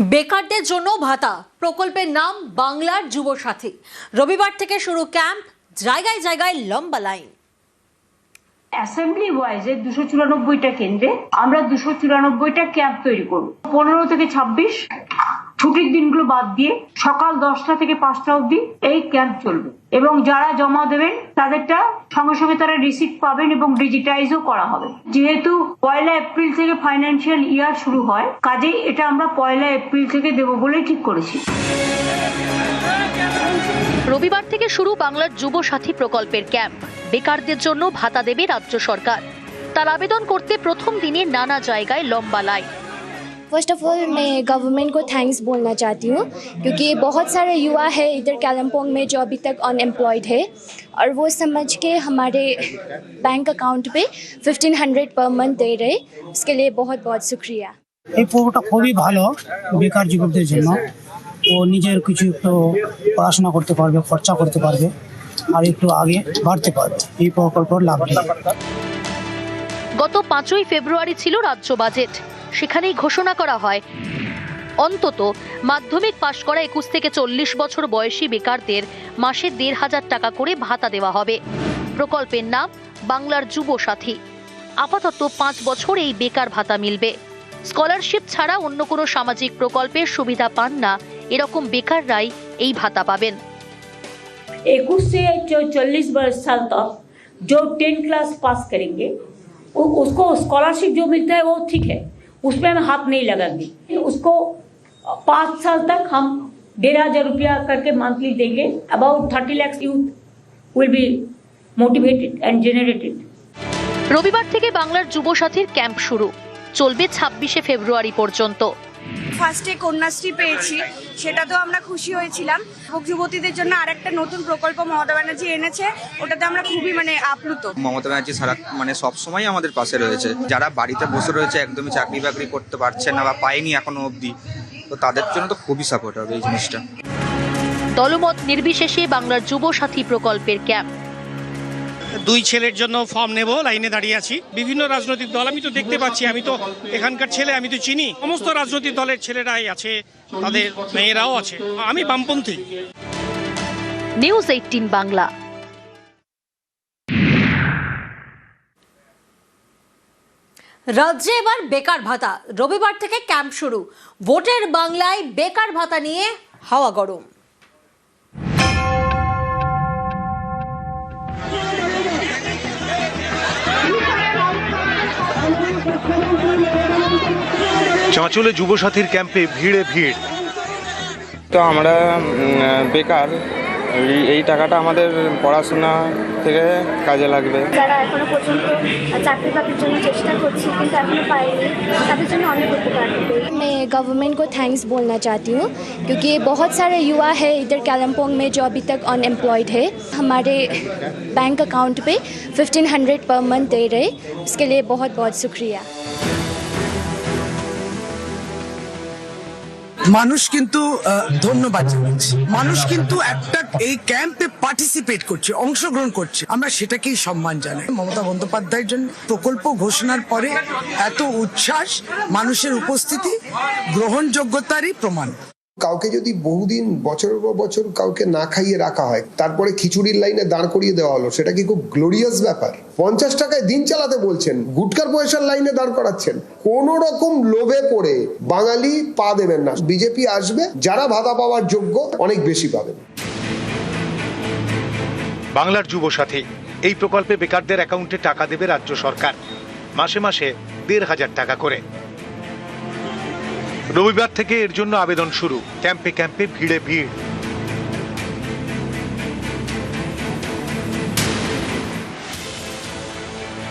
বেকারদের জন্য ভাতা। প্রকল্পের নাম বাংলার যুব সাথী রবিবার থেকে শুরু ক্যাম্প, জায়গায় জায়গায় লম্বা লাইন। অ্যাসেম্বলি ওয়াইজে দুশো চুরানব্বইটা কেন্দ্রে আমরা দুশো চুরানব্বইটা ক্যাম্প তৈরি করব। পনেরো থেকে ছাব্বিশ ছুটির দিনগুলো বাদ দিয়ে সকাল দশটা থেকে পাঁচটা অবধি এই ক্যাম্প চলবে। এবং যারা জমা দেবেন, তাদেরটা সঙ্গে সঙ্গে তারা রিসিপ্ট পাবেন এবং ডিজিটাইজও করা হবে। যেহেতু পয়লা এপ্রিল থেকে ফাইন্যান্সিয়াল ইয়ার শুরু হয়, কাজেই এটা আমরা পয়লা এপ্রিল থেকে দেবো বলেই ঠিক করেছি। রবিবার থেকে শুরু বাংলার যুব সাথী প্রকল্পের ক্যাম্প বেকারদের জন্য ভাতা দেবে রাজ্য সরকার। তার আবেদন করতে প্রথম দিনে নানা জায়গায় লম্বা লাইন फर्स्ट ऑफ ऑल मैं गवर्नमेंट को थैंक्स बोलना चाहती हूँ क्योंकि बहुत सारे युवा है इधर कालमपोंग में जो अभी तक अनएम्प्लॉयड है और वो समझ के हमारे बैंक अकाउंट पे 1500 पर मंथ दे रहे उसके लिए बहुत बहुत शुक्रिया এই পর্বটা খুবই ভালো বেকার যুবকদের জন্য ও নিজের কিছু একটু পড়াশোনা করতে পারবে খরচা করতে পারবে আর একটু আগে বাড়তে পারবে এই প্রকল্পের লাভ নিয়ে গত পাঁচই ফেব্রুয়ারি ছিল রাজ্য বাজেট সেখানেই ঘোষণা করা হয় অন্তত মাধ্যমিক পাশ করা একুশ থেকে চল্লিশ বছর বয়সী বেকারদের মাসে দেড় হাজার টাকা করে ভাতা দেওয়া হবে প্রকল্পের নাম বাংলার যুব সাথী আপাতত পাঁচ বছর এই বেকার ভাতা মিলবে স্কলারশিপ ছাড়া অন্য কোনো সামাজিক প্রকল্পের সুবিধা পান না এরকম বেকাররাই এই ভাতা পাবেন इक्कीस से चालीस वर्ष साल तक जो टेन क्लास पास करेंगे उ- उसको स्कॉलरशिप जो मिलता है वो ठीक है उसमें हम हाथ नहीं लगाएंगे उसको पाँच साल तक हम डेढ़ हजार रुपया करके मंथली देंगे about thirty lakhs youth will be motivated and generated রবিবার থেকে বাংলার যুব সাথীর ক্যাম্প শুরু চলবে ছাব্বিশে ফেব্রুয়ারি পর্যন্ত ফার্স্টে কন্যাশ্রী পেয়েছি সেটাতেও আমরা খুশি হয়েছিলাম। যুবক যুবতীদের জন্য আরেকটা নতুন প্রকল্প মমতা ব্যানার্জি এনেছে ওটাতে আমরা খুবই মানে আপ্লুত। মমতা ব্যানার্জি সারা মানে সবসময় আমাদের পাশে রয়েছে। যারা বাড়িতে বসে রয়েছে একদমই চাকরি বাকরি করতে পারছে না বা পায়নি এখনও অবধি তো তাদের জন্য তো খুবই সাপোর্ট হবে এই জিনিসটা। দলমত নির্বিশেষে বাংলার যুব সাথী প্রকল্পের ক্যাম্প দুই ছেলের জন্য ফর্ম নেব লাইনে দাঁড়িয়ে আছি। বিভিন্ন রাজনৈতিক দল আমি তো দেখতে পাচ্ছি আমি তো এখানকার ছেলে আমি তো চিনি। সমস্ত রাজনৈতিক দলের ছেলেরাই আছে তাদের মেয়েরাও আছে আমি বামপন্থী। নিউজ এইটিন বাংলা রাজ্যে এবার বেকার ভাতা রবিবার থেকে ক্যাম্প শুরু। ভোটের বাংলায় বেকার ভাতা নিয়ে হাওয়া গরম। চাঁচলে যুবসাথীর ক্যাম্পে ভিড়ে ভিড় তো আমরা উম, বেকার এই এই টাকাটা আমাদের পড়াশোনা থেকে কাজে লাগবে যারা এখনো পর্যন্ত চাকরি বাকরির জন্য চেষ্টা করছি কিন্তু এখনো পাইনি তাদের জন্য অনেক উপকার হবে मैं गवर्नमेंट को थैंक्स बोलना चाहती हूँ क्योंकि बहुत सारे युवा है इधर कालमपोंग में जो अभी तक अनएम्प्लॉयड है हमारे बैंक अकाउंट पे 1500 पर मंथ दे रहे उसके लिए बहुत बहुत शुक्रिया মানুষ কিন্তু ধন্যবাদ জানাচ্ছে। মানুষ কিন্তু একটা এই ক্যাম্পে পার্টিসিপেট করছে, অংশগ্রহণ করছে। আমরা সেটাকেই সম্মান জানাই। মমতা বন্দ্যোপাধ্যায়ের জন্য প্রকল্প ঘোষণার পরে এত উচ্ছ্বাস, মানুষের উপস্থিতি, গ্রহণযোগ্যতারই প্রমাণ। কাউকে যদি বহুদিন, বছরের পর বছর কাউকে না খাইয়ে রাখা হয়, তারপরে খিচুড়ির লাইনে দাঁড় করিয়ে দেওয়া হলো, সেটা কি খুব গ্লোরিয়াস ব্যাপার? পঞ্চাশ টাকায় দিন চালাতে বলছেন, গুটকার পয়সার লাইনে দাঁড় করাচ্ছেন। কোন রকম লোভে পড়ে বাঙালি পা দেবেন না। বিজেপি আসবে, যারা ভাতা পাওয়ার যোগ্য, অনেক বেশি পাবেন। বাংলার যুবসাথী এই প্রকল্পে বেকারদের অ্যাকাউন্টে টাকা দেবে রাজ্য সরকার। মাসে মাসে দেড় হাজার টাকা করে। রবিবার থেকে এর জন্য আবেদন শুরু। ক্যাম্পে ক্যাম্পে ভিড়ে ভিড়।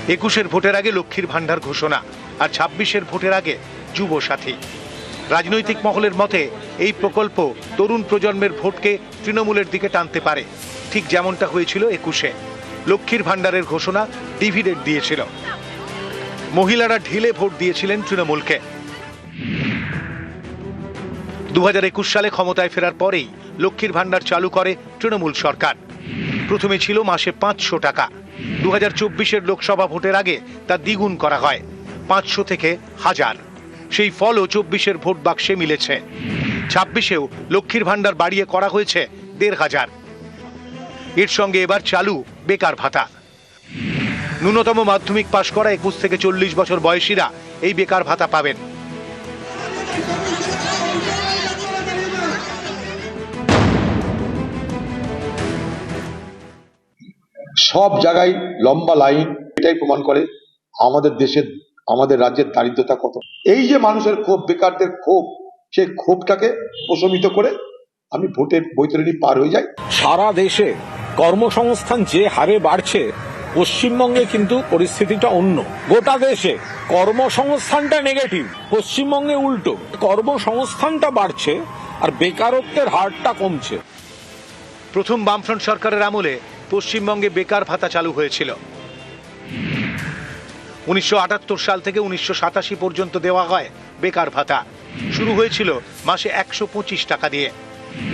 একুশের ভোটের আগে লক্ষ্মীর ভান্ডার ঘোষণা আর ছাব্বিশের ভোটের আগে যুব সাথী রাজনৈতিক মহলের মতে, এই প্রকল্প তরুণ প্রজন্মের ভোটকে তৃণমূলের দিকে টানতে পারে। ঠিক যেমনটা হয়েছিল একুশে। লক্ষ্মীর ভান্ডারের ঘোষণা ডিভিডেন্ড দিয়েছিল। মহিলারা ঢিলে ভোট দিয়েছিলেন তৃণমূলকে। দু হাজার একুশ সালে ক্ষমতায় ফেরার পরেই লক্ষ্মীর ভান্ডার চালু করে তৃণমূল সরকার। প্রথমে ছিল মাসে পাঁচশো টাকা। দু হাজার লোকসভা ভোটের আগে তা দ্বিগুণ করা হয়, পাঁচশো থেকে হাজার। সেই ফলও চব্বিশের ভোট বাক্সে মিলেছে। ছাব্বিশেও লক্ষ্মীর ভাণ্ডার বাড়িয়ে করা হয়েছে দেড় হাজার। এর সঙ্গে এবার চালু বেকার ভাতা। ন্যূনতম মাধ্যমিক পাশ করা একুশ থেকে চল্লিশ বছর বয়সীরা এই বেকার ভাতা পাবেন। সব জায়গায় লম্বা লাইন এটাই প্রমাণ করে আমাদের দেশের আমাদের রাজ্যের দারিদ্রতা কত। এই যে মানুষের ক্ষোভ বেকারদের ক্ষোভ সেই ক্ষোভটাকে প্রশমিত করে আমি ভোটের বৈতরণী পার হয়ে যাই। সারা দেশে কর্মসংস্থান যে হারে বাড়ছে পশ্চিমবঙ্গে কিন্তু পরিস্থিতিটা অন্য। গোটা দেশে কর্মসংস্থানটা নেগেটিভ পশ্চিমবঙ্গে উল্টো। কর্মসংস্থানটা বাড়ছে আর বেকারত্বের হারটা কমছে। প্রথম বামফ্রন্ট সরকারের আমলে পশ্চিমবঙ্গে বেকার ভাতা চালু হয়েছিল। উনিশশো আটাত্তর সাল থেকে উনিশশো সাতাশি পর্যন্ত দেওয়া হয় বেকার ভাতা। শুরু হয়েছিল মাসে একশো পঁচিশ টাকা দিয়ে।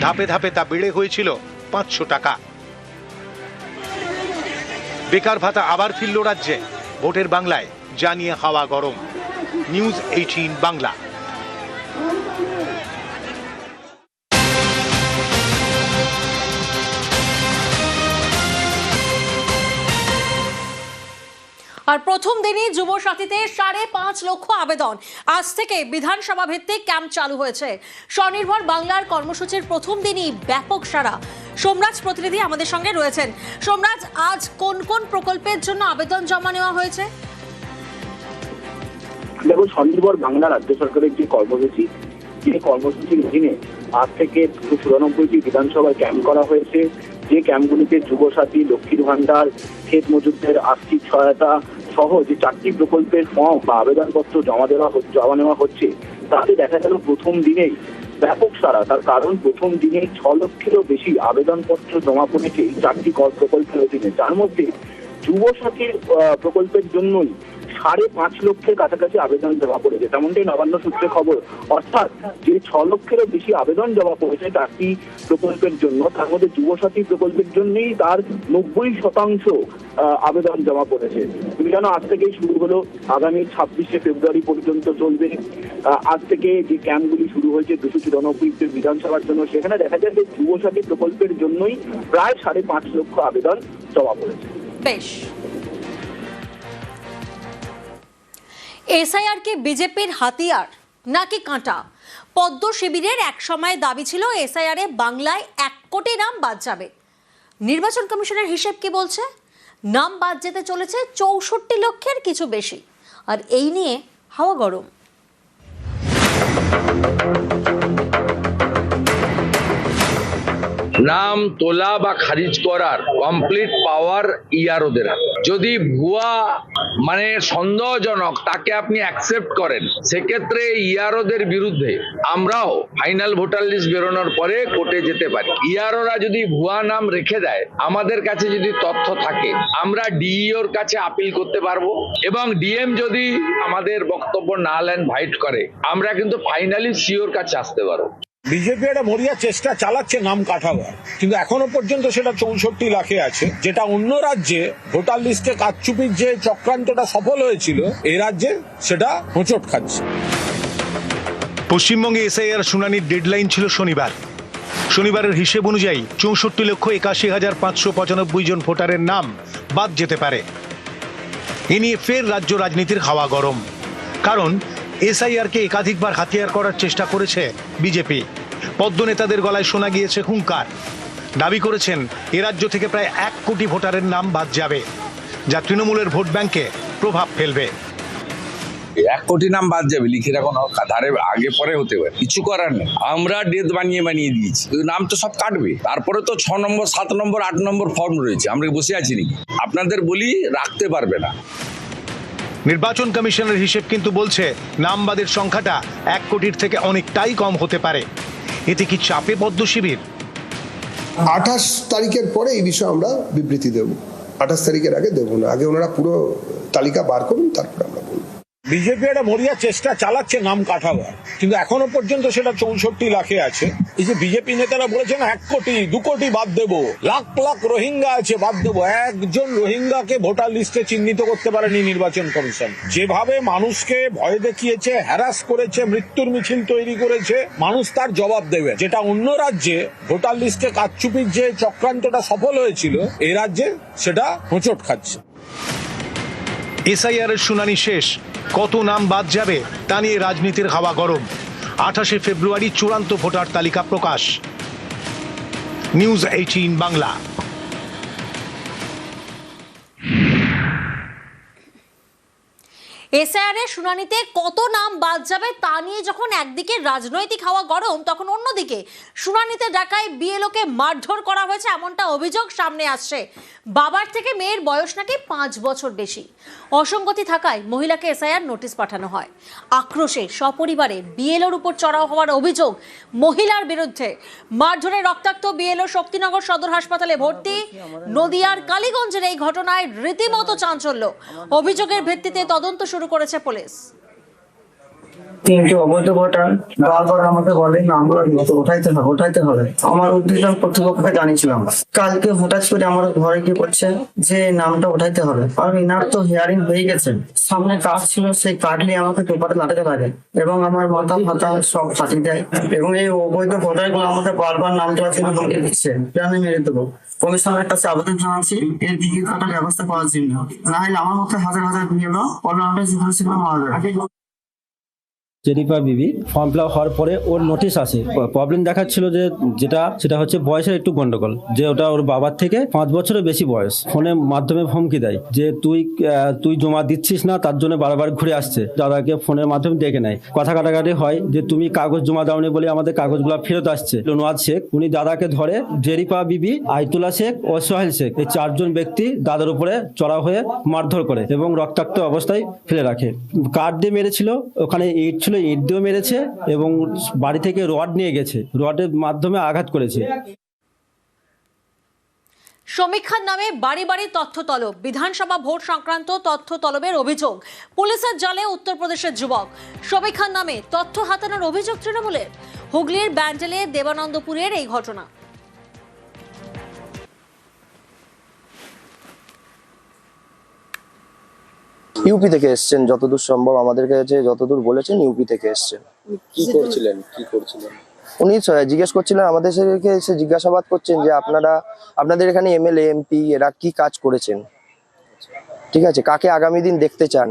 ধাপে ধাপে তা বেড়ে হয়েছিল পাঁচশো টাকা। বেকার ভাতা আবার ফিরল রাজ্যে। ভোটের বাংলায় জানিয়ে হাওয়া গরম। News eighteen Bangla. আর প্রথম দিনই যুব সাথীতে সাড়ে পাঁচ লক্ষ আবেদন। আজ থেকে বিধানসভা ভিত্তিক ক্যাম্প চালু হয়েছে। স্বনির্ভর বাংলার কর্মসূচির প্রথম দিনই ব্যাপক সারা সোমরাজ প্রতিনিধি আমাদের সঙ্গে রয়েছেন। সোমরাজ, আজ কোন কোন প্রকল্পের জন্য আবেদন জমা নেওয়া হয়েছে? দেখো, স্বনির্ভর বাংলা রাজ্য সরকারের একটি কর্মসূচি, যে কর্মসূচির অধীনে আজ থেকে দুশো চুরানব্বইটি বিধানসভায় ক্যাম্প করা হয়েছে। যে ক্যাম্পগুলিতে যুবসাথী, লক্ষ্মীর ভান্ডার ক্ষেত মজুরদের আর্থিক সহায়তা সহ যে চারটি প্রকল্পের ফর্ম বা আবেদনপত্র জমা দেওয়া জমা নেওয়া হচ্ছে, তাতে দেখা গেল প্রথম দিনেই ব্যাপক সারা তার কারণ প্রথম দিনেই ছ লক্ষেরও বেশি আবেদনপত্র জমা পড়েছে এই চারটি কর প্রকল্পের অধীনে। যার মধ্যে যুবসাথীর সাথীর প্রকল্পের জন্যই সাড়ে পাঁচ লক্ষের কাছাকাছি আবেদন জমা পড়েছে। তেমনটাই নবান্ন সূত্রে খবর। অর্থাৎ যে ছ লক্ষেরও বেশি আবেদন জমা পড়েছে চারটি প্রকল্পের জন্য? তার মধ্যে যুবসাথী প্রকল্পের জন্যই তার নব্বই শতাংশ আবেদন জমা পড়েছে। তুমি জানো, আজ থেকেই শুরু হলো। আগামী ছাব্বিশে ফেব্রুয়ারি পর্যন্ত চলবে। আজ থেকে যে ক্যাম্পগুলি শুরু হয়েছে, দুশো চুরানব্বই বিধানসভার জন্য, সেখানে দেখা যায় যে যুবসাথী প্রকল্পের জন্যই প্রায় সাড়ে পাঁচ লক্ষ আবেদন জমা পড়েছে। বেশ। এসআইআর কি বিজেপির হাতিয়ার, নাকি কাঁটা? পদ্ম শিবিরের এক সময় দাবি ছিল এসআইআর বাংলায় এক কোটি নাম বাদ যাবে। নির্বাচন কমিশনের হিসেব কি বলছে? নাম বাদ যেতে চলেছে চৌষট্টি লক্ষের কিছু বেশি। আর এই নিয়ে হাওয়া গরম। নাম তোলা বা খারিজ করার কমপ্লিট পাওয়ার ইয়ারোদের। যদি ভুয়া মানে সন্দেহজনক তাকে আপনি অ্যাকসেপ্ট করেন, সেক্ষেত্রে ইয়ারোদের বিরুদ্ধে আমরাও ফাইনাল ভোটার লিস্ট বেরোনোর পরে কোর্টে যেতে পারি ইয়ারোরা যদি ভুয়া নাম রেখে দেয়, আমাদের কাছে যদি তথ্য থাকে, আমরা ডিইওর কাছে আপিল করতে পারব এবং ডিএম যদি আমাদের বক্তব্য না নেন ভাইট করে, আমরা কিন্তু ফাইনালি সিওর কাছে আসতে পারব বিজেপি একটা মরিয়া চেষ্টা চালাচ্ছে নাম কাঠাবার কিন্তু এখনও পর্যন্ত সেটা চৌষট্টি লাখে আছে। যেটা অন্য রাজ্যে ভোটার লিস্টে কারচুপির যে চক্রান্তটা সফল হয়েছিল এই রাজ্যে সেটা হোঁচট খাচ্ছে। পশ্চিমবঙ্গে এসআইআর শুনানির ডেডলাইন ছিল শনিবার। শনিবারের হিসেব অনুযায়ী চৌষট্টি লক্ষ একাশি হাজার পাঁচশো পঁচানব্বই জন ভোটারের নাম বাদ যেতে পারে। এ নিয়ে ফের রাজ্য রাজনীতির হাওয়া গরম। কারণ এসআইআরকে একাধিকবার হাতিয়ার করার চেষ্টা করেছে বিজেপি। পদ্ম নেতাদের গলায় শোনা গিয়েছে হুঙ্কার। দাবি করেছেন, এ রাজ্য থেকে প্রায় এক কোটি ভোটারের নাম বাদ যাবে, যা তৃণমূলের ভোট ব্যাংকে প্রভাব ফেলবে। এক কোটি নাম বাদ যাবে, লিখে রাখুন, ধারে আগে পরে হতে পারে। কিছু করার নেই। আমরা ডেট বানিয়ে বানিয়ে দিয়েছি। নাম তো সব কাটবে। তারপরে তো ছ নম্বর, সাত নম্বর, আট নম্বর ফর্ম রয়েছে। আমরা বসে আছি নাকি? আপনাদের বলি রাখতে পারবে না। নির্বাচন কমিশনের হিসেব কিন্তু বলছে নামবাদের সংখ্যাটা এক কোটির থেকে অনেকটাই কম হতে পারে। এতে কি চাপে পদ্ম শিবির? আঠাশ তারিখের পরে এই বিষয়ে আমরা বিবৃতি দেব। আঠাশ তারিখের আগে দেবো না। আগে ওনারা পুরো তালিকা বার করুন, তারপরে আমরা বিজেপি একটা মরিয়া চেষ্টা চালাচ্ছে নাম কাঠাবার কিন্তু এখনও পর্যন্ত সেটা চৌষট্টি লাখে আছে। এই যে বিজেপি নেতারা বলেছেন, এক কোটি, দু কোটি বাদ দেবো। লাখ লাখ রোহিঙ্গা আছে, বাদ দেবো। একজন রোহিঙ্গাকে ভোটার লিস্টে চিহ্নিত করতে পারেনি নির্বাচন কমিশন। যেভাবে মানুষকে ভয় দেখিয়েছে হ্যারাস করেছে, মৃত্যুর মিছিল তৈরি করেছে, মানুষ তার জবাব দেবে। যেটা অন্য রাজ্যে ভোটার লিস্টে কারচুপির যে চক্রান্তটা সফল হয়েছিল এই রাজ্যে সেটা হোঁচট খাচ্ছে। এসআইআর এর শুনানি শেষ। কত নাম বাদ যাবে তা নিয়ে রাজনীতির হাওয়া গরম। আঠাশে ফেব্রুয়ারি চূড়ান্ত ভোটার তালিকা প্রকাশ। News eighteen Bangla. এসআইআর এর শুনানিতে কত নাম বাদ যাবে তা নিয়ে যখন একদিকে রাজনৈতিক হাওয়া গরম, তখন অন্যদিকে শুনানিতে ডাকায় বিএলওকে মারধর করা হয়েছে এমনটা অভিযোগ সামনে আসছে। বাবার থেকে মেয়ের বয়স নাকি পাঁচ বছর বেশি। অসঙ্গতি থাকায় মহিলাকে এসআইআর নোটিশ পাঠানো হয়। আক্রোশে সপরিবারে বিএলওর উপর চড়াও হওয়ার অভিযোগ মহিলার বিরুদ্ধে। মারধরে রক্তাক্ত বিএলও শক্তিনগর সদর হাসপাতালে ভর্তি। নদিয়ার কালীগঞ্জের এই ঘটনায় রীতিমতো চাঞ্চল্য। অভিযোগের ভিত্তিতে তদন্ত শুরু করেছে পুলিশ। তিনটে অবৈধ বারবার আমাকে বলে নামগুলো উঠাইতে হবে হবে। আমার জানিয়েছিলাম। কালকে হঠাৎ করে আমার ঘরে কি করছে যে, নামটা হবে। কারণ ইনার তো হয়ে গেছে। সামনে কাজ ছিল, সেই কাটলে আমাকে পেপারে লাগাতে পারে এবং আমার মাথা ফাতা সব ফাটিয়ে দেয়। এবং এই অবৈধ ভোটারগুলো আমাকে বারবার নামটা ছিল ধমকি দিচ্ছে। আমি মেরে দেবো কমিশনের কাছে আবেদন জানাচ্ছি, এর দিকে একটা ব্যবস্থা করার জন্য। না হলে আমার মধ্যে হাজার হাজার বিয়ে অলরাউন্ডার যেখানে সেখানে মারা জেরিফা বিবি ফর্ম ফিল হওয়ার পরে ওর নোটিশ আসে। প্রবলেম দেখাচ্ছিল যে যেটা, সেটা হচ্ছে বয়সের একটু গন্ডগোল, যে ওটা ওর বাবার থেকে পাঁচ বছরের বেশি বয়স। ফোনের মাধ্যমে হুমকি দেয় যে তুই তুই জমা দিচ্ছিস না, তার জন্য বারবার ঘুরে আসছে। দাদাকে ফোনের মাধ্যমে ডেকে নেয়। কথা কাটাকাটি হয় যে, তুমি কাগজ জমা দাওনি বলে আমাদের কাগজগুলো ফেরত আসছে। নোয়াজ শেখ, উনি দাদাকে ধরে, জেরিফা বিবি আইতুলা শেখ ও সোহেল শেখ, এই চারজন ব্যক্তি দাদার উপরে চড়া হয়ে মারধর করে এবং রক্তাক্ত অবস্থায় ফেলে রাখে। কাঠ দিয়ে মেরেছিল, ওখানে ইট ছিল ইট মেরেছে এবং বাড়ি থেকে রড নিয়ে গেছে। রডের মাধ্যমে আঘাত করেছে। সমীক্ষার নামে বাড়ি বাড়ি তথ্য তলব। বিধানসভা ভোট সংক্রান্ত তথ্য তলবের অভিযোগ। পুলিশের জালে উত্তরপ্রদেশের যুবক। সমীক্ষার নামে তথ্য হাতানোর অভিযোগ তৃণমূলের। হুগলির ব্যান্ডেলে দেবানন্দপুরের এই ঘটনা। ইউপি থেকে এসছেন যতদূর সম্ভব আমাদের কাছে যতদূর বলেছেন ইউপি থেকে এসছেন। কি করছিলেন? কি করছিলেন? উনি জিজ্ঞেস করছিলেন আমাদের থেকে এসে জিজ্ঞাসাবাদ করছেন যে আপনারা আপনাদের এখানে এমএলএ এমপি এরা কি কাজ করেছেন? ঠিক আছে কাকে আগামী দিন দেখতে চান?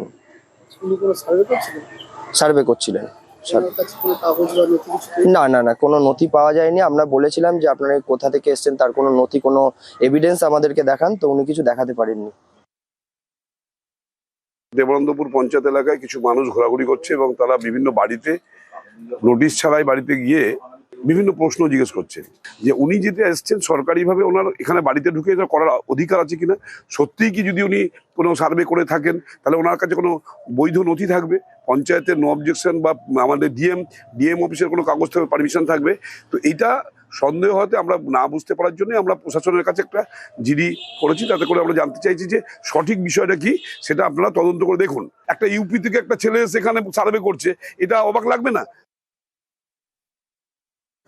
সার্ভে করছিলেন? না না না কোনো নথি পাওয়া যায়নি। আমরা বলেছিলাম যে আপনারা কোথা থেকে এসছেন তার কোনো নথি কোনো এভিডেন্স আমাদেরকে দেখান তো উনি কিছু দেখাতে পারেননি। দেবানন্দপুর পঞ্চায়েত এলাকায় কিছু মানুষ ঘোরাঘুরি করছে এবং তারা বিভিন্ন বাড়িতে নোটিশ ছাড়াই বাড়িতে গিয়ে বিভিন্ন প্রশ্ন জিজ্ঞেস করছে। যে উনি যেটা এসছেন সরকারিভাবে ওনার এখানে বাড়িতে ঢুকে এটা করার অধিকার আছে কিনা? সত্যিই কি যদি উনি কোনো সার্ভে করে থাকেন, তাহলে ওনার কাছে কোনো বৈধ নথি থাকবে? পঞ্চায়েতের নো অবজেকশন বা আমাদের ডিএম ডিএম অফিসের কোনো কাগজ থাকবে পারমিশন থাকবে? তো এটা সন্দেহ হতে আমরা না বুঝতে পারার জন্য আমরা প্রশাসনের কাছে একটা জিডি করেছি, তাতে করে আমরা জানতে চাইছি যে সঠিক বিষয়টা কি, সেটা আপনারা তদন্ত করে দেখুন। একটা ইউপি থেকে একটা ছেলে সেখানে সার্ভে করছে, এটা অবাক লাগবে না?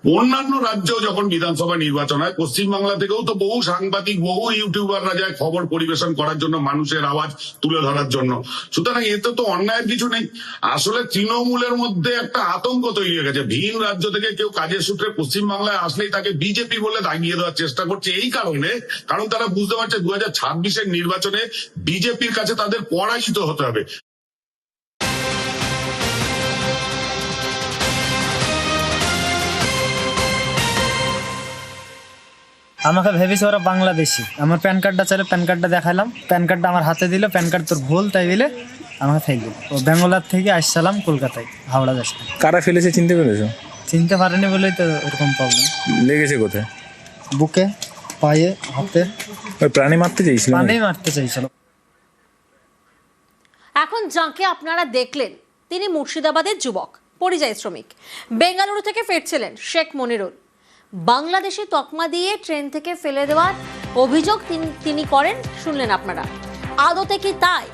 অন্যান্য রাজ্যেও যখন বিধানসভা নির্বাচন হয়, পশ্চিমবাংলা থেকেও তো বহু সাংবাদিক, বহু ইউটিউবাররা যায় খবর পরিবেশন করার জন্য মানুষের আওয়াজ তুলে ধরার জন্য। সুতরাং এতে তো অন্যায়ের কিছু নেই। আসলে তৃণমূলের মধ্যে একটা আতঙ্ক তৈরি হয়ে গেছে। ভিন রাজ্য থেকে কেউ কাজের সূত্রে পশ্চিমবাংলায় আসলেই তাকে বিজেপি বলে দাগিয়ে দেওয়ার চেষ্টা করছে। এই কারণে, কারণ তারা বুঝতে পারছে দু হাজার ছাব্বিশের নির্বাচনে বিজেপির কাছে তাদের পরাজিত হতে হবে। আমাকে ভেবেছে ওরা বাংলাদেশি। আমার প্যান কার্ডটা চাইলে প্যান কার্ডটা দেখালাম। প্যান কার্ডটা আমার হাতে দিল প্যান কার্ড তোর ভুল তাই দিলে আমাকে ফেলল ও বেঙ্গলার থেকে আসছিলাম কলকাতায় হাওড়া দেশে। কারা ফেলেছে চিনতে পেরেছ? চিনতে পারেনি বলেই তো এরকম প্রবলেম লেগেছে কোথায়? বুকে পায়ে হাতে। ওই প্রাণী মারতে চাইছিল পানেই মারতে চাইছিল। এখন যাকে আপনারা দেখলেন তিনি মুর্শিদাবাদের যুবক পরিযায়ী শ্রমিক। বেঙ্গালুরু থেকে ফিরছিলেন শেখ মনিরুল। বাংলাদেশে তকমা দিয়ে ট্রেন থেকে ফেলে দেওয়ার অভিযোগ তিনি- করেন, শুনলেন আপনারা। আদতে কি তাই?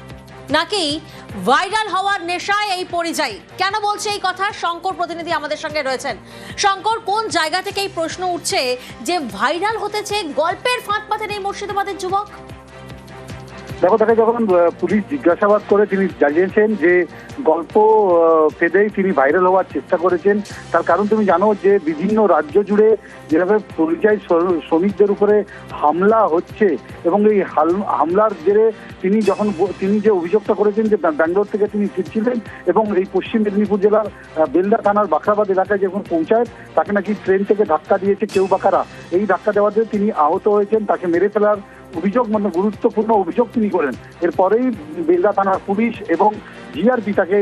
নাকি ভাইরাল হওয়ার নেশায় এই পরিযায়ী? কেন বলছে এই কথা? শঙ্কর প্রতিনিধি আমাদের সঙ্গে রয়েছেন। শঙ্কর, কোন জায়গা থেকে এই প্রশ্ন উঠছে যে ভাইরাল হতেছে গল্পের ফাঁক পাতেন এই মুর্শিদাবাদের যুবক? দেখো, তাকে যখন পুলিশ জিজ্ঞাসাবাদ করে তিনি জানিয়েছেন যে গল্প ফেদেই তিনি ভাইরাল হওয়ার চেষ্টা করেছেন। তার কারণ তুমি জানো যে বিভিন্ন রাজ্য জুড়ে যেভাবে পরিযায়ী শ্রমিকদের উপরে হামলা হচ্ছে এবং এই হামলার জেরে তিনি যখন তিনি যে অভিযোগটা করেছেন যে ব্যাঙ্গালোর থেকে তিনি ফিরছিলেন এবং এই পশ্চিম মেদিনীপুর জেলার বেলদা থানার বাখরাবাদ এলাকায় যখন পৌঁছায়, তাকে নাকি ট্রেন থেকে ধাক্কা দিয়েছে কেউ বাকারা এই ধাক্কা দেওয়াতে তিনি আহত হয়েছেন, তাকে মেরে ফেলার অভিযোগ মানে গুরুত্বপূর্ণ অভিযোগ তিনি করেন। এরপরেই বেলদা থানার পুলিশ এবং জিআরপি তাকে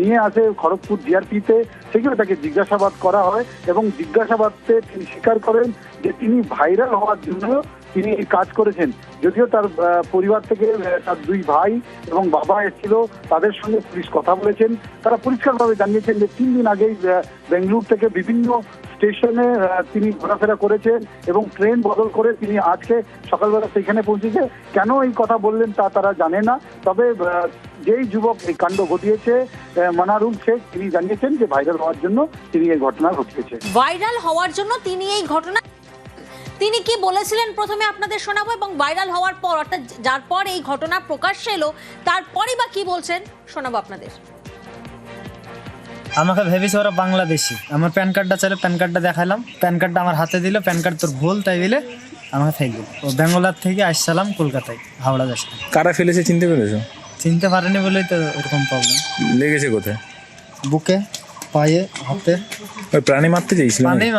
নিয়ে আসে খড়গপুর জিআরপিতে সেখানে তাকে জিজ্ঞাসাবাদ করা হয় এবং জিজ্ঞাসাবাদে তিনি স্বীকার করেন যে তিনি ভাইরাল হওয়ার জন্য তিনি কাজ করেছেন। যদিও তার পরিবার থেকে তার দুই ভাই এবং বাবা এসেছিল, তাদের সঙ্গে পুলিশ কথা বলেছেন। তারা পরিষ্কারভাবে জানিয়েছেন যে তিন দিন আগেই বেঙ্গালুরু থেকে বিভিন্ন স্টেশনে তিনি ঘোরাফেরা করেছেন এবং ট্রেন বদল করে তিনি আজকে সকালবেলা সেখানে পৌঁছেছে। কেন এই কথা বললেন তা তারা জানে না। তবে যেই যুবক এই কাণ্ড ঘটিয়েছে আহ, মানারুল শেখ তিনি জানিয়েছেন যে ভাইরাল হওয়ার জন্য তিনি এই ঘটনা ঘটিয়েছে ভাইরাল হওয়ার জন্য তিনি এই ঘটনা তিনি কি বলেছিলেন প্রথমে আপনাদের শোনাবো এবং ভাইরাল হওয়ার পর অর্থাৎ যার পর এই ঘটনা প্রকাশ্যে এলো তারপরই বা কি বলছেন শোনাবো আপনাদের। আমাকে ভেবেছে ওরা বাংলাদেশি। আমার প্যান কার্ডটা চাইলে প্যান কার্ডটা দেখালাম। প্যান কার্ডটা আমার হাতে দিল প্যান কার্ড তোর ভুল তাই দিলে আমাকে ফেল দিল। ও বেঙ্গলার থেকে আসছিলাম কলকাতায় হাওড়া দেশে কারা ফেলেছে চিনতে পেরেছ? চিনতে পারেনি বলেই তো ওরকম প্রবলেম লেগেছে কোথায়? বুকে পায়ে হাতে। ওই প্রাণী মারতে চাইছিল পানেই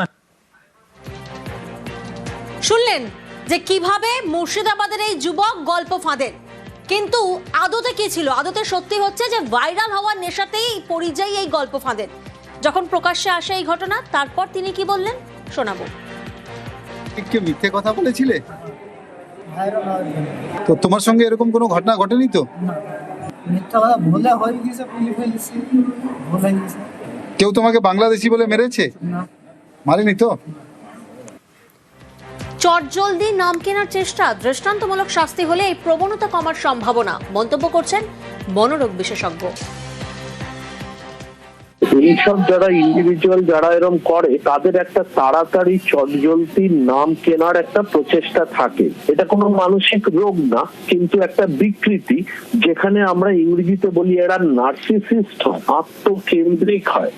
শুনলেন যে কীভাবে মুর্শিদাবাদের এই যুবক গল্প ফাঁদেন কিন্তু আদতে কি ছিল? আদতে সত্যি হচ্ছে যে ভাইরাল হওয়ার নেশাতেই পরিযায়ী এই গল্প ফাঁদেন যখন প্রকাশ্যে আসে এই ঘটনা তারপর তিনি কি বললেন? শোনাবো। কেউ মিথ্যে কথা বলেছিলে? তো তোমার সঙ্গে এরকম কোনো ঘটনা ঘটেনি তো? কেউ তোমাকে বাংলাদেশি বলে মেরেছে? মারেনি তো? চটজলদি নাম কেনার চেষ্টা, দৃষ্টান্তমূলক শাস্তি হলে এই প্রবণতা কমার সম্ভাবনা। মন্তব্য করছেন মনোরোগ বিশেষজ্ঞ। এইসব যারা ইন্ডিভিজুয়াল যারা এরম করে, তাদের একটা তাড়াতাড়ি চটজলতি নাম কেনার একটা প্রচেষ্টা থাকে। এটা কোনো মানসিক রোগ না, কিন্তু একটা বিকৃতি, যেখানে আমরা ইংরেজিতে বলি এরা নার্সিসিস্ট আত্মকেন্দ্রিক হয়।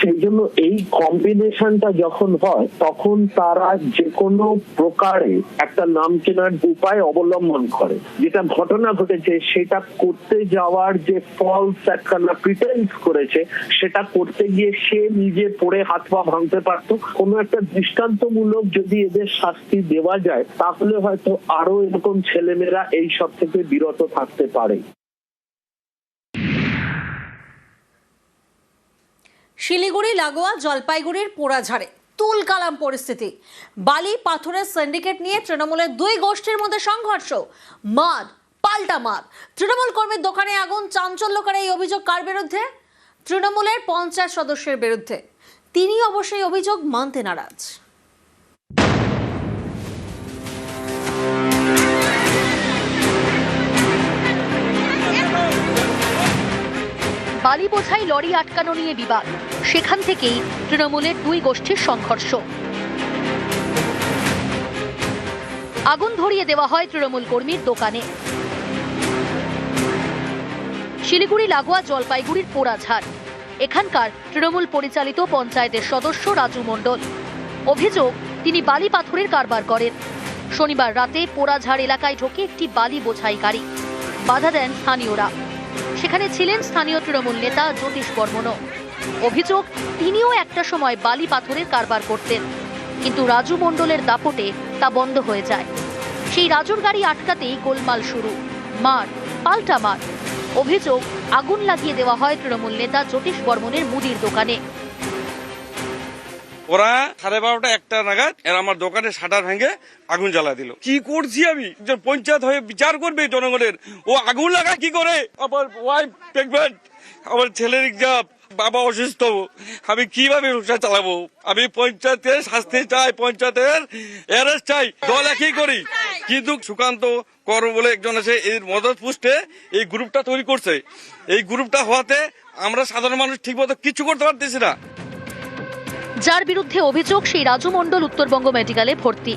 সেই জন্য এই কম্বিনেশনটা যখন হয়, তখন তারা যে কোনো প্রকারে একটা নাম কেনার উপায় অবলম্বন করে। যেটা ঘটনা ঘটেছে, সেটা করতে যাওয়ার যে ফলস একখানা প্রিটেন্স করেছে, সেটা করতে গিয়ে সে নিজে পড়ে হাত পা ভাঙতে পারতো। কোনো একটা দৃষ্টান্তমূলক যদি এদের শাস্তি দেওয়া যায়, তাহলে হয়তো আরও এরকম ছেলেমেয়েরা এই সব থেকে বিরত থাকতে পারে। শিলিগুড়ি, লাগোয়া, জলপাইগুড়ির পোড়াঝাড়ে তুল কালাম পরিস্থিতি। বালি পাথরের সিন্ডিকেট নিয়ে তৃণমূলের দুই গোষ্ঠীর মধ্যে সংঘর্ষ। মার পাল্টা মার তৃণমূল কর্মীর দোকানে আগুন, চাঞ্চল্যকর এই অভিযোগ কার বিরুদ্ধে? তৃণমূলের পঞ্চায়েত সদস্যের বিরুদ্ধে। তিনি অবশ্যই অভিযোগ মানতে নারাজ। বালি বোঝাই লরি আটকানো নিয়ে বিবাদ। সেখান থেকেই তৃণমূলের দুই গোষ্ঠীর সংঘর্ষ। আগুন ধরিয়ে দেওয়া হয় তৃণমূল কর্মীর দোকানে। শিলিগুড়ি, লাগোয়া, জলপাইগুড়ির পোড়াঝাড়। এখানকার তৃণমূল পরিচালিত পঞ্চায়েতের সদস্য রাজু মণ্ডল। অভিযোগ, তিনি বালি পাথরের কারবার করেন। শনিবার রাতে পোড়াঝাড় এলাকায় ঢোকে একটি বালি বোঝাই গাড়ি বাধা দেন স্থানীয়রা। সেখানে ছিলেন স্থানীয় তৃণমূল নেতা জ্যোতিষ বর্মনও অভিযোগ, তিনিও একটা সময় বালি পাথরের কারবার করতেন। কিন্তু রাজু মণ্ডলের দাপটে তা বন্ধ হয়ে যায়। সেই রাজুর গাড়ি আটকাতেই গোলমাল শুরু। মার, পাল্টা মার। অভিযোগ, আগুন লাগিয়ে দেওয়া হয় তৃণমূল নেতা জ্যোতিষ বর্মনের মুদির দোকানে। ওরা সাড়ে বারোটা, একটা নাগাদ এরা আমার দোকানে শাটার ভেঙে আগুন জ্বালা দিল। কি করছি আমি? যে পঞ্চায়েত হয়ে বিচার করবে জনগণের। ও আগুন লাগা কি করে? আমার ওয়াইফ প্রেগনেন্ট আমার ছেলের এক্সাম বাবা অসুস্থ। আমি কীভাবে ব্যবসা চালাবো? আমি পঞ্চায়েতের শাস্তি চাই, পঞ্চায়েতের অ্যারেস্ট চাই। দল একই করি। কিন্তু সুকান্ত কর বলে একজন আছে, এর মদত পুষ্টে এই গ্রুপটা তৈরি করছে। এই গ্রুপটা হওয়াতে আমরা সাধারণ মানুষ ঠিকমতো কিছু করতে পারতেছি না। যার বিরুদ্ধে অভিযোগ, সেই রাজু মণ্ডল উত্তরবঙ্গ মেডিকেলে ভর্তি।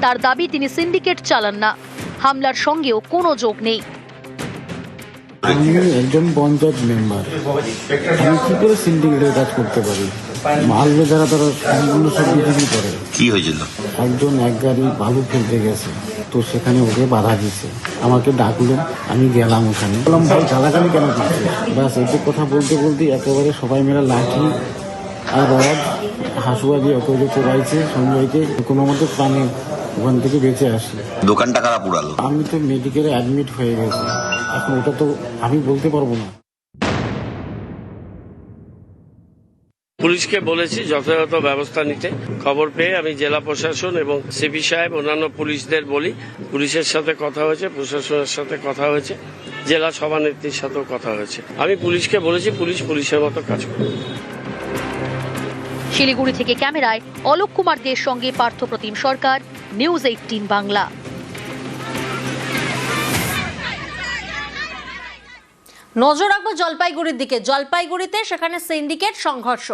তার দাবি, তিনি সিন্ডিকেট চালান না। হামলার সঙ্গেও কোনো যোগ নেই। আমি একজন পঞ্চায়েত মেম্বার আমি কি করে সিন্ডিকেটের কাজ করতে পারি? মারলো যারা তারা সম্পূর্ণ সব বিক্রি করে। কি হয়েছিল? একজন এক গাড়ি বালু ফেলতে গেছে তো সেখানে ওকে বাধা দিছে আমাকে ডাকলো আমি গেলাম ওখানে। বললাম ভাই গালাগালি কেন দিচ্ছে ব্যাস এতে কথা বলতে বলতে একেবারে সবাই মেলা লাঠি আর রড হাসুয়া দিয়ে যে চোরাইছে সঞ্জয়কে। কোনো মতো প্রাণে ওখান থেকে বেঁচে আসি দোকানটা কারা পুরালো? আমি তো মেডিকেলে অ্যাডমিট হয়ে গেছি। এখন ওটা তো আমি বলতে পারব না। পুলিশকে বলেছি যথাযথ ব্যবস্থা নিতে। খবর পেয়ে আমি জেলা প্রশাসন এবং সিপি সাহেব অন্যান্য পুলিশদের বলি পুলিশের সাথে কথা হয়েছে প্রশাসনের সাথে কথা হয়েছে জেলা সভানেত্রীর সাথেও কথা হয়েছে। আমি পুলিশকে বলেছি পুলিশ পুলিশের মতো কাজ করবে শিলিগুড়ি থেকে ক্যামেরায় অলোক কুমার দের সঙ্গে পার্থপ্রতিম সরকার, নিউজ এইটিন বাংলা। নজর রাখব জলপাইগুড়ির দিকে। জলপাইগুড়িতে সেখানে সিন্ডিকেট সংঘর্ষ।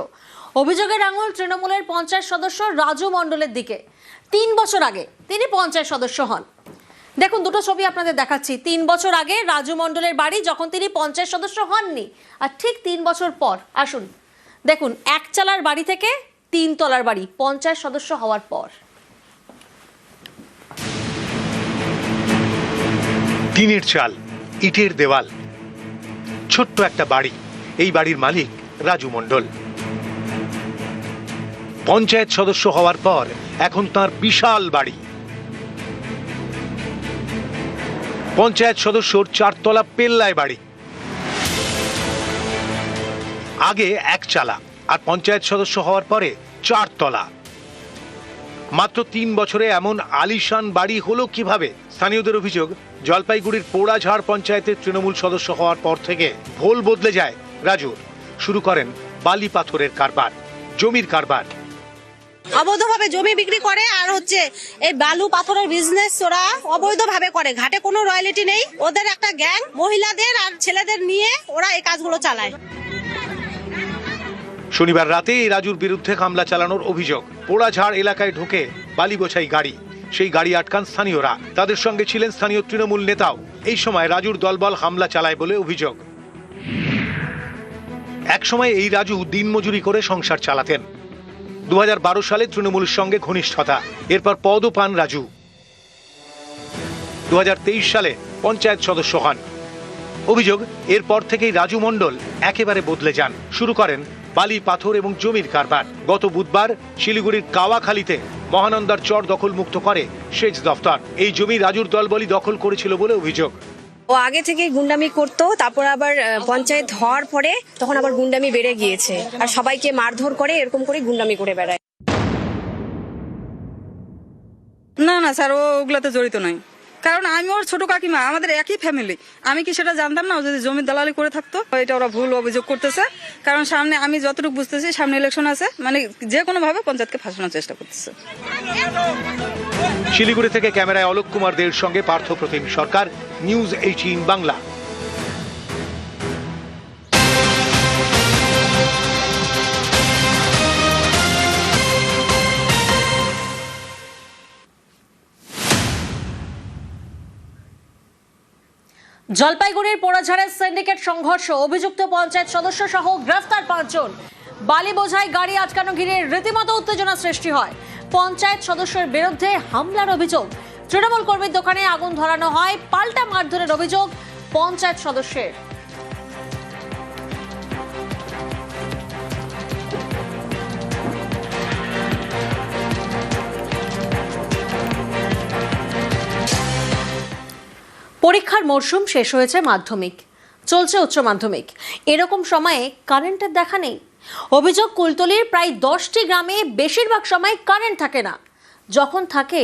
অভিযোগের আঙুল তৃণমূলের পঞ্চায়েত সদস্য রাজু মণ্ডলের দিকে। তিন বছর আগে তিনি পঞ্চায়েত সদস্য হন। দেখুন, দুটো ছবি আপনাদের দেখাচ্ছি। তিন বছর আগে রাজু মণ্ডলের বাড়ি যখন তিনি পঞ্চায়েত সদস্য হননি, আর ঠিক তিন বছর পর, আসুন দেখুন একচালার বাড়ি থেকে তিন তলার বাড়ি, পঞ্চায়েত সদস্য হওয়ার পর। টিনের চাল, ইটের দেওয়াল, ছোট্ট একটা বাড়ি, এই বাড়ির মালিক রাজু মণ্ডল। পঞ্চায়েত সদস্য হওয়ার পর এখন তার বিশাল বাড়ি। পঞ্চায়েত সদস্যর চারতলা পেল্লায় বাড়ি। আগে এক চালা আর পঞ্চায়েত সদস্য হওয়ার পরে চারতলা মাত্র তিন বছরে এমন আলিশান বাড়ি হলো কীভাবে? স্থানীয়দের অভিযোগ, জলপাইগুড়ির পোড়াঝাড় পঞ্চায়েতের তৃণমূল সদস্য হওয়ার পর থেকে ভোল বদলে যায় রাজুর। শুরু করেন বালি পাথরের কারবার, জমির কারবার। অবৈধভাবে জমি বিক্রি করে আর হচ্ছে এই বালু পাথরের বিজনেস ওরা অবৈধভাবে করে। ঘাটে কোনো রয়্যালিটি নেই। ওদের একটা গ্যাং মহিলাদের আর ছেলেদের নিয়ে ওরা এই কাজগুলো চালায়। শনিবার রাতে এই রাজুর বিরুদ্ধে হামলা চালানোর অভিযোগ। পোড়াঝাড় এলাকায় ঢুকে বালি বোঝাই গাড়ি। সেই গাড়ি আটকান স্থানীয়রা। তাদের সঙ্গে ছিলেন স্থানীয় তৃণমূল নেতাও। এই সময় রাজুর দলবল হামলা চালায় বলে অভিযোগ। একসময় এই রাজু দিনমজুরি করে সংসার চালাতেন। দু হাজার বারো সালে তৃণমূলের সঙ্গে ঘনিষ্ঠতা। এরপর পদও পান রাজু। দু হাজার তেইশ সালে পঞ্চায়েত সদস্য হন। অভিযোগ, এরপর থেকেই রাজু মণ্ডল একেবারে বদলে যান। শুরু করেন বালি পাথর এবং জমির কারবার। গত বুধবার শিলিগুড়ির কাওয়াখালীতে মহানন্দার চর দখল মুক্ত করে সেচ দফতর। এই জমি রাজুর দলবলি দখল করেছিল বলে অভিযোগ। ও আগে থেকে গুন্ডামি করতো তারপর আবার আহ, পঞ্চায়েত হওয়ার পরে তখন আবার গুন্ডামি বেড়ে গিয়েছে। আর সবাইকে মারধর করে এরকম করে গুন্ডামি করে বেড়ায়। না না স্যার ও ওগুলাতে জড়িত নাই কারণ আমি ওর ছোট কাকিমা, আমাদের একই ফ্যামিলি আমি কি সেটা জানতাম না? যদি জমি দালালি করে থাকতো, এটা ওরা ভুল অভিযোগ করতেছে। কারণ সামনে আমি যতটুকু বুঝতেছি, সামনে ইলেকশন আছে মানে যে কোনো ভাবে পঞ্চায়েতকে ফাঁসানোর চেষ্টা করতেছে। শিলিগুড়ি থেকে ক্যামেরায় অলোক কুমার দের সঙ্গে পার্থ প্রতিম সরকার, নিউজ এইটিন বাংলা। জলপাইগুড়ির পোড়াঝাড়ের সিন্ডিকেট সংঘর্ষ, অভিযুক্ত পঞ্চায়েত সদস্য সহ গ্রেফতার পাঁচজন। বালি বোঝাই গাড়ি আটকানো ঘিরে রীতিমতো উত্তেজনা সৃষ্টি হয়। পঞ্চায়েত সদস্যের বিরুদ্ধে হামলার অভিযোগ। তৃণমূল কর্মীর দোকানে আগুন ধরানো হয়, পাল্টা মারধরের অভিযোগ পঞ্চায়েত সদস্যের। পরীক্ষার মরশুম শেষ হয়েছে মাধ্যমিক। চলছে উচ্চ মাধ্যমিক। এরকম সময়ে কারেন্টের দেখা নেই। অভিযোগ কুলতলির প্রায় দশটি গ্রামে বেশিরভাগ সময় কারেন্ট থাকে না। যখন থাকে,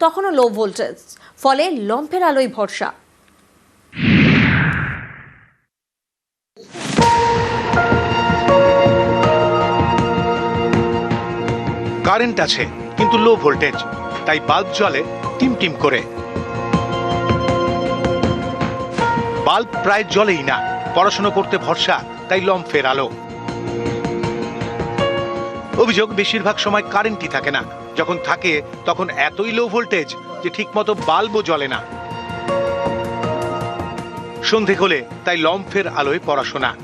তখনও লো ভোল্টেজ ফলে লম্পের আলোয় ভরসা। কারেন্ট আছে, কিন্তু লো ভোল্টেজ তাই বাল্ব জ্বলে টিম টিম করে। বাল্ব প্রায় জ্বলেই না। পড়াশোনা করতে ভরসা, তাই লম্ফের আলো। অভিযোগ, বেশিরভাগ সময় কারেন্টই থাকে না। যখন থাকে, তখন এতই লো ভোল্টেজ যে ঠিকমতো বাল্বও জ্বলে না। সন্ধে হলে, তাই লম্ফের আলোয় পড়াশোনা।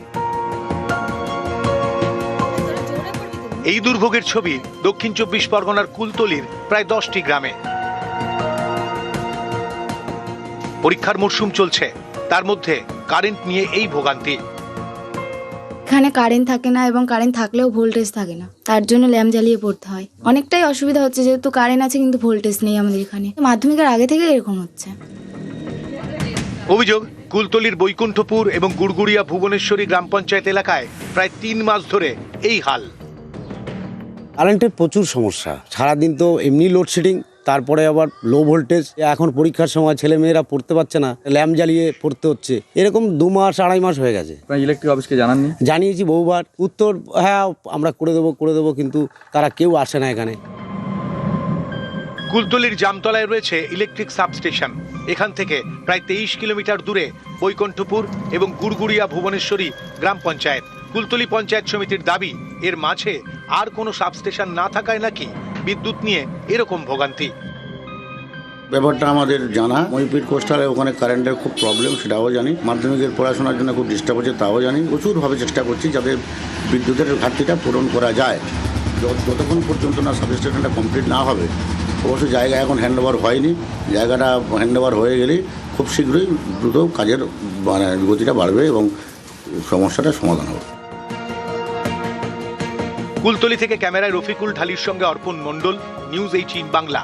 এই দুর্ভোগের ছবি দক্ষিণ চব্বিশ পরগনার কুলতলির প্রায় দশটি গ্রামে। পরীক্ষার মরশুম চলছে। তার মধ্যে কারেন্ট নিয়ে এই ভোগান্তি। এখানে কারেন্ট থাকে না এবং কারেন্ট থাকলেও ভোল্টেজ থাকে না। তার জন্য ল্যাম্প জ্বালিয়ে পড়তে হয়। অনেকটাই অসুবিধা হচ্ছে যেহেতু কারেন্ট আছে কিন্তু ভোল্টেজ নেই আমাদের এখানে। মাধ্যমিকের আগে থেকে এরকম হচ্ছে। অভিযোগ কুলতলির বৈকুণ্ঠপুর এবং গুড়গুড়িয়া ভুবনেশ্বরী গ্রাম পঞ্চায়েত এলাকায় প্রায় তিন মাস ধরে এই হাল। কারেন্টের প্রচুর সমস্যা। সারাদিন তো এমনি লোডশেডিং তারপরে আবার লো ভোল্টেজ এখন পরীক্ষার সময় ছেলে মেয়েরা পড়তে পারছে না ল্যাম্প জ্বালিয়ে পড়তে হচ্ছে। এরকম দু মাস আড়াই মাস হয়ে গেছে। ইলেকট্রিক অফিসকে জানাননি? জানিয়েছি বহুবার উত্তর হ্যাঁ আমরা করে দেবো করে দেবো কিন্তু তারা কেউ আসে না এখানে। কুলতলির জামতলায় রয়েছে ইলেকট্রিক সাবস্টেশন এখান থেকে প্রায় তেইশ কিলোমিটার দূরে বৈকুণ্ঠপুর এবং গুড়গুড়িয়া ভুবনেশ্বরী গ্রাম পঞ্চায়েত। কুলতলি পঞ্চায়েত সমিতির দাবি এর মাঝে আর কোনো সাবস্টেশন না থাকায় নাকি বিদ্যুৎ নিয়ে এরকম ভোগান্তি। ব্যাপারটা আমাদের জানা। মহিপির কোস্টালে ওখানে কারেন্টের খুব প্রবলেম সেটাও জানি। মাধ্যমিকের পড়াশোনার জন্য খুব ডিস্টার্ব হচ্ছে, তাও জানি। প্রচুরভাবে চেষ্টা করছি যাতে বিদ্যুতের ঘাটতিটা পূরণ করা যায়। যত- যতক্ষণ পর্যন্ত না সাবস্টেশনটা কমপ্লিট না হবে, অবশ্য জায়গা এখন হ্যান্ড ওভার হয়নি। জায়গাটা হ্যান্ড ওভার হয়ে গেলেই খুব শীঘ্রই দ্রুত কাজের মানে গতিটা বাড়বে এবং সমস্যাটা সমাধান হবে। কুলতলি থেকে ক্যামেরায় রফিকুল ঢালির সঙ্গে অর্পণ মণ্ডল নিউজ এইটিন বাংলা।